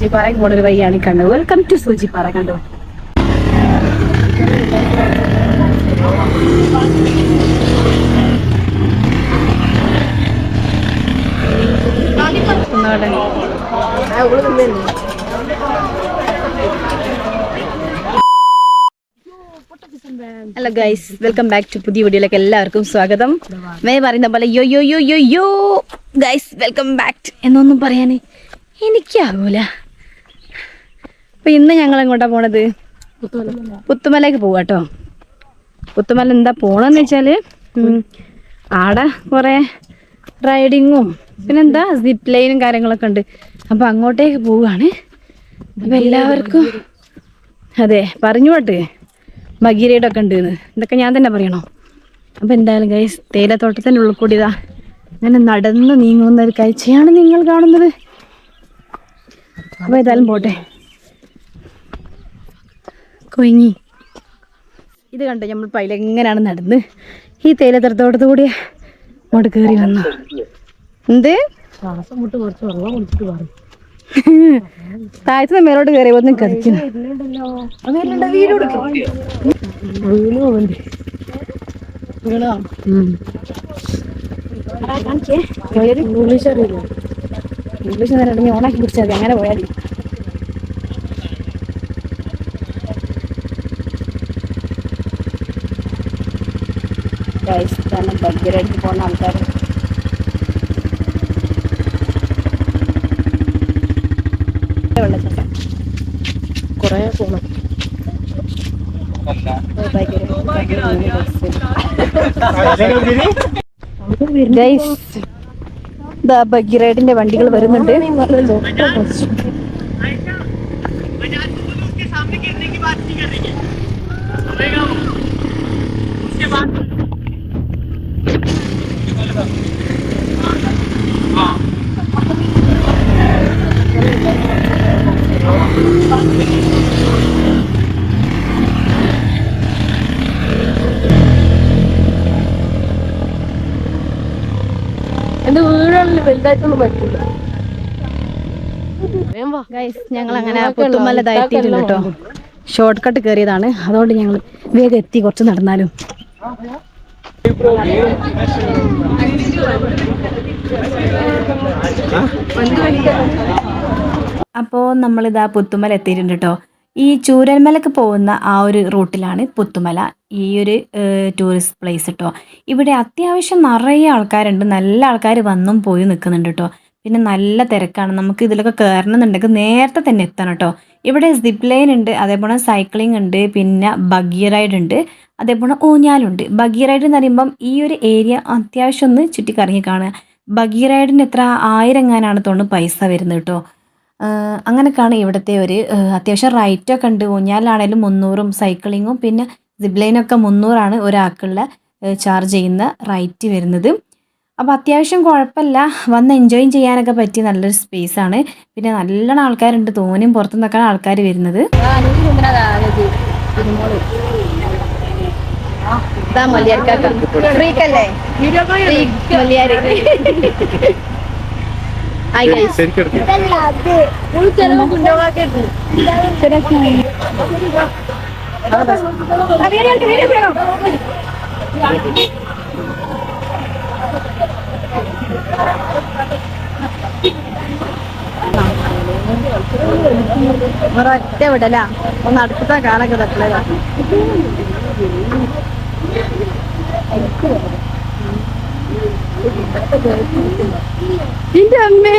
സൂചിപ്പാറയ്ക്ക് model വഴിയാണ് കണ്ടത്. Welcome to Soochipara കണ്ടു? Hello guys welcome back to പുതിയ വീഡിയോയിലേക്ക് എല്ലാവർക്കും സ്വാഗതം. മേ പറയുന്ന പോലെ യോ യോ യോ യോ യോ ഗൈസ് വെൽക്കം ബാക്ക് എന്നൊന്നും പറയാൻ എനിക്കാകൂല അപ്പൊ ഇന്ന് ഞങ്ങൾ എങ്ങോട്ടാ പോണത്? പുത്തുമലക്ക് പോവാട്ടോ പുത്തുമല എന്താ പോണെന്ന് വെച്ചാൽ ആടെ കൊറേ റൈഡിങ്ങും പിന്നെന്താ സിപ്പ് ലൈനും കാര്യങ്ങളൊക്കെ ഉണ്ട്. അപ്പൊ അങ്ങോട്ടേക്ക് പോവാണ്. അപ്പൊ എല്ലാവർക്കും അതെ പറഞ്ഞു പോട്ടെ ഭഗീരയുടെയൊക്കെ ഉണ്ട് എന്ന് ഇതൊക്കെ ഞാൻ തന്നെ പറയണോ? അപ്പൊ എന്തായാലും ഗൈസ് തേയിലത്തോട്ടത്തിന്റെ ഉള്ളിൽ അങ്ങനെ നടന്ന് നീങ്ങുന്ന ഒരു കാഴ്ചയാണ് നിങ്ങൾ കാണുന്നത്. അപ്പൊ ഏതായാലും പോട്ടെ. കൊയ്ങ്ങി ഇത് കണ്ടു നമ്മൾ പൈല എങ്ങനെയാണ് നടന്ന് ഈ തേയിലത്തോട്ടത്ത് കൂടി അങ്ങോട്ട് കയറി വന്നു എന്ത് താഴത്ത് മേലോട്ട് കയറി ഒന്നും കതിക്കുന്നു ഇംഗ്ലീഷ് ഇംഗ്ലീഷ് ഓണാക്കി പിടിച്ചാൽ അങ്ങനെ പോയാൽ Guys, ഇതാണ് ഭഗീരഥയ്ക്ക് പോകുന്ന ആൾക്കാർ വെള്ളച്ചാട്ടം കുറേ പോകണം ബഗിറൈഡിന്റെ വണ്ടികൾ വരുന്നുണ്ട്. എന്റെ വീടുകളിൽ വലുതായിട്ടൊന്നും പറ്റില്ല ഗൈസ് ഞങ്ങൾ അങ്ങനെ പുത്തുമല എത്തിയിട്ടുണ്ട് കേട്ടോ. ഷോർട്ട് കട്ട് കയറിയതാണ് അതുകൊണ്ട് ഞങ്ങൾ വേഗം എത്തി കുറച്ച് നടന്നാലും. അപ്പോൾ നമ്മളിതാ പുത്തുമല എത്തിയിട്ടുണ്ട് കേട്ടോ. ഈ ചൂരൽമലക്ക് പോകുന്ന ആ ഒരു റൂട്ടിലാണ് പുത്തുമല. ഈ ഒരു ടൂറിസ്റ്റ് പ്ലേസ് കേട്ടോ ഇവിടെ അത്യാവശ്യം നിറയെ ആൾക്കാരുണ്ട്. നല്ല ആൾക്കാർ വന്നും പോയി നിൽക്കുന്നുണ്ട് കേട്ടോ പിന്നെ നല്ല തിരക്കാണ്. നമുക്ക് ഇതിലൊക്കെ കയറണമെന്നുണ്ടെങ്കിൽ നേരത്തെ തന്നെ എത്തണം കേട്ടോ ഇവിടെ സിപ്പ് ലൈൻ ഉണ്ട് അതേപോലെ സൈക്ലിംഗ് ഉണ്ട് പിന്നെ ബഗ്ഗി റൈഡ് ഉണ്ട് അതേപോലെ ഊഞ്ഞാലുണ്ട് ബഗ്ഗി റൈഡ് എന്ന് പറയുമ്പം ഈ ഒരു ഏരിയ അത്യാവശ്യം ഒന്ന് ചുറ്റിക്കറങ്ങി കാണുക. ബഗ്ഗി റൈഡിന് എത്ര ആയിരം എങ്ങാനാണ് തോന്നുന്നു പൈസ വരുന്നത് കേട്ടോ അങ്ങനെയൊക്കെയാണ് ഇവിടുത്തെ ഒരു അത്യാവശ്യം റൈറ്റൊക്കെ ഉണ്ട്. ഊഞ്ഞാലാണേലും മുന്നൂറും സൈക്ലിങ്ങും പിന്നെ സിബ്ലൈനൊക്കെ മുന്നൂറാണ് ഒരാൾക്കുള്ള ചാർജ് ചെയ്യുന്ന റൈറ്റ് വരുന്നത്. അപ്പോൾ അത്യാവശ്യം കുഴപ്പമില്ല. വന്ന് എൻജോയ് ചെയ്യാനൊക്കെ പറ്റിയ നല്ലൊരു സ്പേസ് ആണ് പിന്നെ നല്ലോണം ആൾക്കാരുണ്ട്. തോനെയും പുറത്തുനിന്നൊക്കെയാണ് ആൾക്കാർ വരുന്നത്. മൊല്ലിയാർക്കാക്ക. ഒരൊറ്റ വിടല. ഒന്ന് അടുത്ത കാലൊക്കെ തട്ടല എന്റെ അമ്മേ.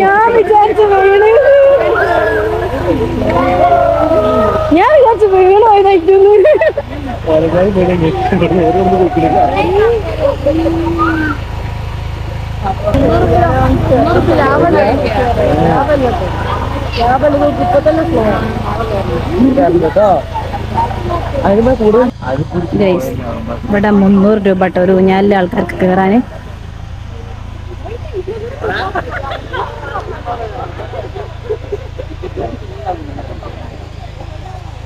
ഞാൻ വിചാരിച്ചു വീണ്. ഞാൻ വിചാരിച്ചു വീണോ ഇതായിട്ടൊന്നും ഒന്നൂറ് ഇവിടെ മുന്നൂറ് രൂപ കേട്ടോ. ഒരു ഊഞ്ഞാലിലെ ആൾക്കാർക്ക് കയറാൻ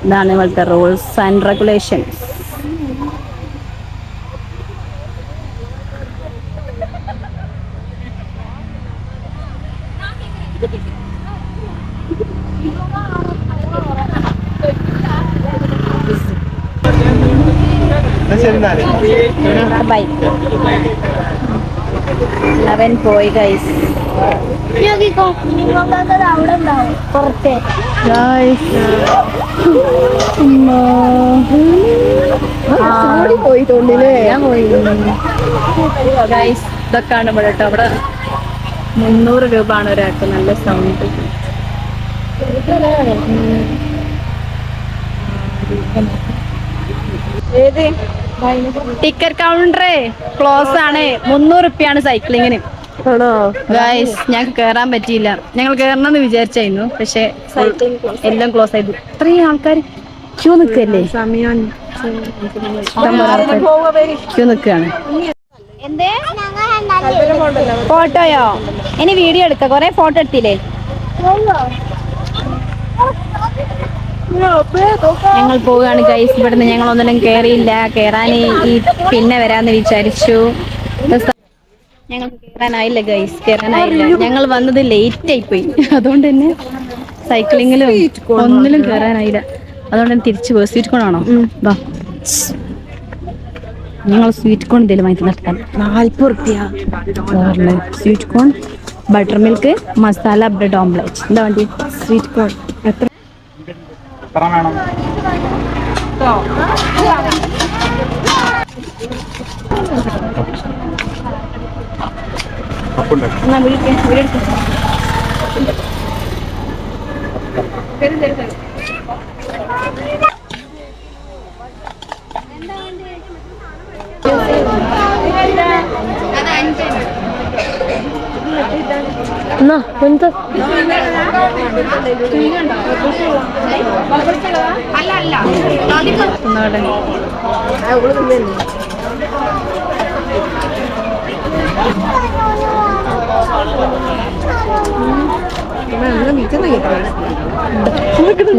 ഇതാണ് ഇവിടുത്തെ rules and regulations by eleven പോയി ഗൈസ് പുറത്തെ. പോയി തോന്നില്ലേ ഞാൻ പോയി. ഗൈസ് ഇതൊക്കെയാണ് ഇവിടെ കേട്ടോ. അവിടെ മുന്നൂറ് രൂപ ആണ് ഒരാൾക്ക് നല്ല സൗണ്ട് ഏത്? ടിക്കറ്റ് കൗണ്ടറേ ക്ലോസ് ആണ്. മുന്നൂറ് റുപ്യാണ് സൈക്ലിങ്ങിന് ഞങ്ങൾക്ക് കേറാൻ പറ്റിയില്ല. ഞങ്ങൾ കേറണമെന്ന് വിചാരിച്ചായിരുന്നു. പക്ഷെ എല്ലാം ക്ലോസ് ആയിരുന്നു ഇത്രയും ആൾക്കാർ ക്യൂ നിൽക്കല്ലേ? ക്യൂ നിൽക്കുകയാണ്. ഫോട്ടോയോ ഇനി വീഡിയോ എടുക്ക. കൊറേ ഫോട്ടോ എടുത്തില്ലേ? ഞങ്ങൾ പോവുകയാണ് ഗൈസ് ഇവിടുന്ന് ഞങ്ങൾ ഒന്നിനും കേറിയില്ല. കേറാൻ ഈ പിന്നെ വരാന്ന് വിചാരിച്ചു. ഞങ്ങൾ കേറാനായില്ല ഗൈസ് കേറാനായില്ല. ഞങ്ങൾ വന്നത് ലേറ്റ് ആയി പോയി അതുകൊണ്ട് തന്നെ സൈക്ലിങ്ങിലും ഒന്നിലും കേറാനായില്ല. അതുകൊണ്ട് തന്നെ തിരിച്ചു പോയി. സ്വീറ്റ് കോൺ ആണോ? വാ ഞങ്ങൾ സ്വീറ്റ് കോൺ എന്തെങ്കിലും വാങ്ങി നടത്താം. റുപ്യ. Sweet corn buttermilk masala bread omelette. എന്താ വേണ്ടി സ്വീറ്റ് കോൺ എത്ര? വിളിക്ക്, എന്നാ എന്ത്.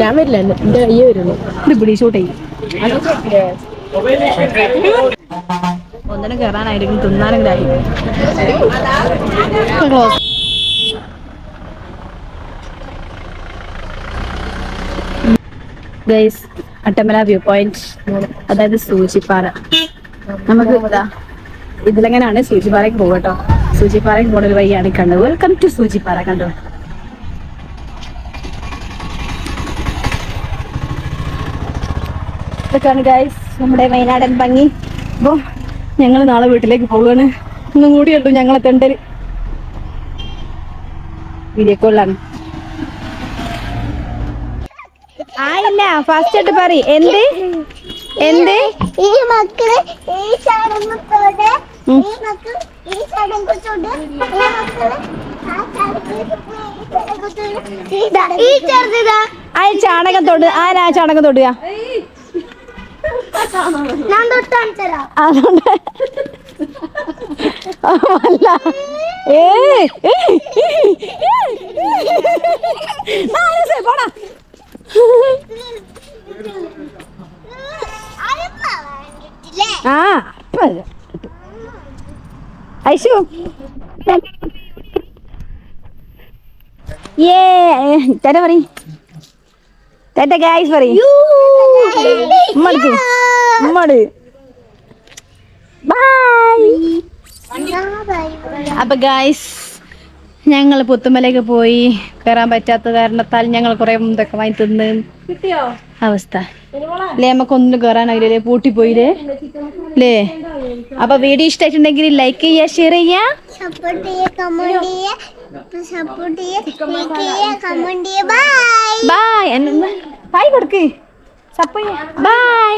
ഞാൻ വരില്ല എന്റെ കയ്യേ വരുള്ളൂ. ഇത് ഇവിടെ ഷൂട്ട് ചെയ്യും. ഒന്നിനും കയറാനായിരിക്കും തിന്നാനെങ്കിലായി close guys Attamala view point അതായത് സൂചിപ്പാറ. നമുക്ക് ഇതാ ഇതിലെങ്ങനെയാണ് സൂചിപ്പാറയ്ക്ക് പോകുക കേട്ടോ സൂചിപ്പാറയ്ക്ക് പോകുന്ന വഴിയാണ് കണ്ടത്. വെൽക്കം ടു സൂചിപ്പാറ കണ്ടോ? ഇതൊക്കെയാണ് ഗൈസ് നമ്മുടെ വയനാടൻ ഭംഗി. അപ്പോൾ ഞങ്ങൾ നാളെ വീട്ടിലേക്ക് പോവുകയാണ്. ഒന്നും കൂടി ഉള്ളൂ ഞങ്ങളെ തെണ്ടൽ. വീഡിയോ കോളിലാണ് ആയില്ല ഫസ്റ്റ് ആയിട്ട് പറ എന്ത്? എന്ത്? ഈ മക്കൾ ഈ ചടങ്ങത്തോടെ ഈ മക്കൾ ഈ ചടങ്ങത്തോടെ ഈ മക്കൾ ആ ചടങ്ങത്തോടെ ഈ ചെറുതാ ആ ചാണകം തൊട് ആരാ ചാണകം തൊടുക ഞാൻ തൊട്ടാണ് തരാം അതുകൊണ്ട് അല്ല ഏ പോടാ. ആ ഇത്. ഐശു. ഏ തര പറ തേറ്റ ഗായ്സ് പറ ഉമ്മടുക്ക് ഉമ്മട് ബൈ അപ്പൊ ഗായ്സ് ഞങ്ങൾ പുത്തുമലയ്ക്ക് പോയി കയറാൻ പറ്റാത്ത കാരണത്താൽ ഞങ്ങൾ കുറെ ഇതൊക്കെ വാങ്ങി തിന്ന്. അവസ്ഥ. അല്ലേ നമുക്ക് ഒന്നും കയറാനായില്ലേ പൂട്ടിപ്പോയില്ലേ അല്ലേ അപ്പൊ വീഡിയോ ഇഷ്ടമായിട്ടുണ്ടെങ്കിൽ ലൈക്ക് ചെയ്യാ ഷെയർ ചെയ്യാ സപ്പോർട്ട് ചെയ്യ കമന്റ് ചെയ്യ സപ്പോർട്ട് ചെയ്യ ലൈക്ക് കമന്റ് ചെയ്യ ബൈ ബൈ ബൈ കൊടുക്ക്. Support bye